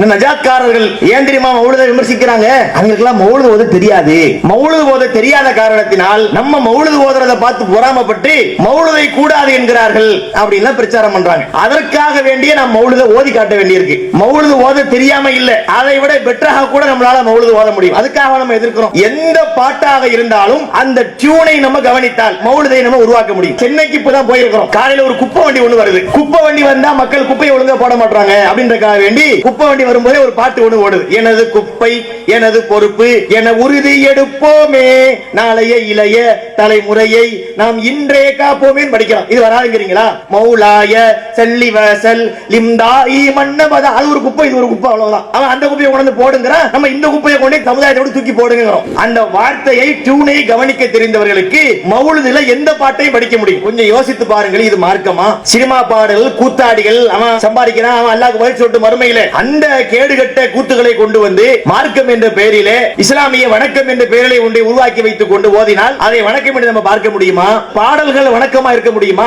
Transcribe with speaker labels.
Speaker 1: இந்த நஜாத்காரர்கள் ஏன் தெரியுமா மௌலத விமர்சிக்கிறாங்க. அவங்களுக்கெல்லாம் மௌலது ஓத தெரியாது. மௌலது ஓத தெரியாத காரணத்தினால் நம்ம மௌலது ஓதுறத பார்த்து பொறாமப்பட்டு மௌலுதை கூடாது என்கிறார்கள் அப்படின்னு பிரச்சாரம் பண்றாங்க. அதற்காக வேண்டிய நாம் மௌலத ஓதி காட்ட வேண்டியிருக்கு. மௌலது ஓத தெரியாம இல்ல. அதை விட பெட்டராக கூட நம்மளால மௌலது ஓத முடியும். அதுக்காக நம்ம எதிர்க்கிறோம். எந்த பாட்டாக இருந்தாலும் அந்த டியூனை நம்ம கவனித்தால் மௌலதை நம்ம உருவாக்க முடியும். சென்னைக்கு இப்பதான் போயிருக்கிறோம். காலையில ஒரு குப்பை வண்டி ஒண்ணு வருது. குப்பை வண்டி வந்தா மக்கள் குப்பையை ஒழுங்கா போட மாட்டாங்க அப்படின்றக்காக வேண்டி குப்பை வண்டி வரும்போதே ஒரு பாட்டு ஒண்ணு ஓடுது. எனது குப்பை எனது பொறுப்பு என உறுதி எடுப்போமே. நாளைய இளைய தலைமுறையை நாம் இன்றே காப்போமே படிக்கலாம். இது வராதுங்கிறீங்களா? மௌலாய செல்லி வசல் லிம்தாயி மன்னபத அது ஒரு குப்பை இது ஒரு குப்பை அவ்வளவுதான். அவன் அந்த குப்பையை கொண்டு வந்து போடுங்கிறான் நம்ம இந்த குப்பையை கொண்டு சமுதாயத்தோடு சமுதாயத்தோட தூக்கி போடுங்கிறோம். அந்த வார்த்தையை டியூனை கவனிக்க தெரிந்தவர்களுக்கு மௌலுதுல எந்த பாட்டையும் படிக்க முடியும். கொஞ்சம் யோசித்து பாருங்கள் இது மார்க்கமா? சினிமா பாடல் கூத்தாடிகள் அவன் சம்பாதிக்கிறான் அவன் அல்லாக்கு பதில் சொல்லிட்டு மறுமையில. அந்த கேடுகட்ட கூத்துகளை கொண்டு வந்து மார்க்கம் என்ற பெயரிலே இஸ்லாமிய வணக்கம் என்ற பெயரிலே ஒன்றை உருவாக்கி வைத்துக் கொண்டு ஓதினால் அதை வணக்கம் என்று நம்ம பார்க்க முடியுமா? பாடல்கள் வணக்கமா இருக்க முடியுமா?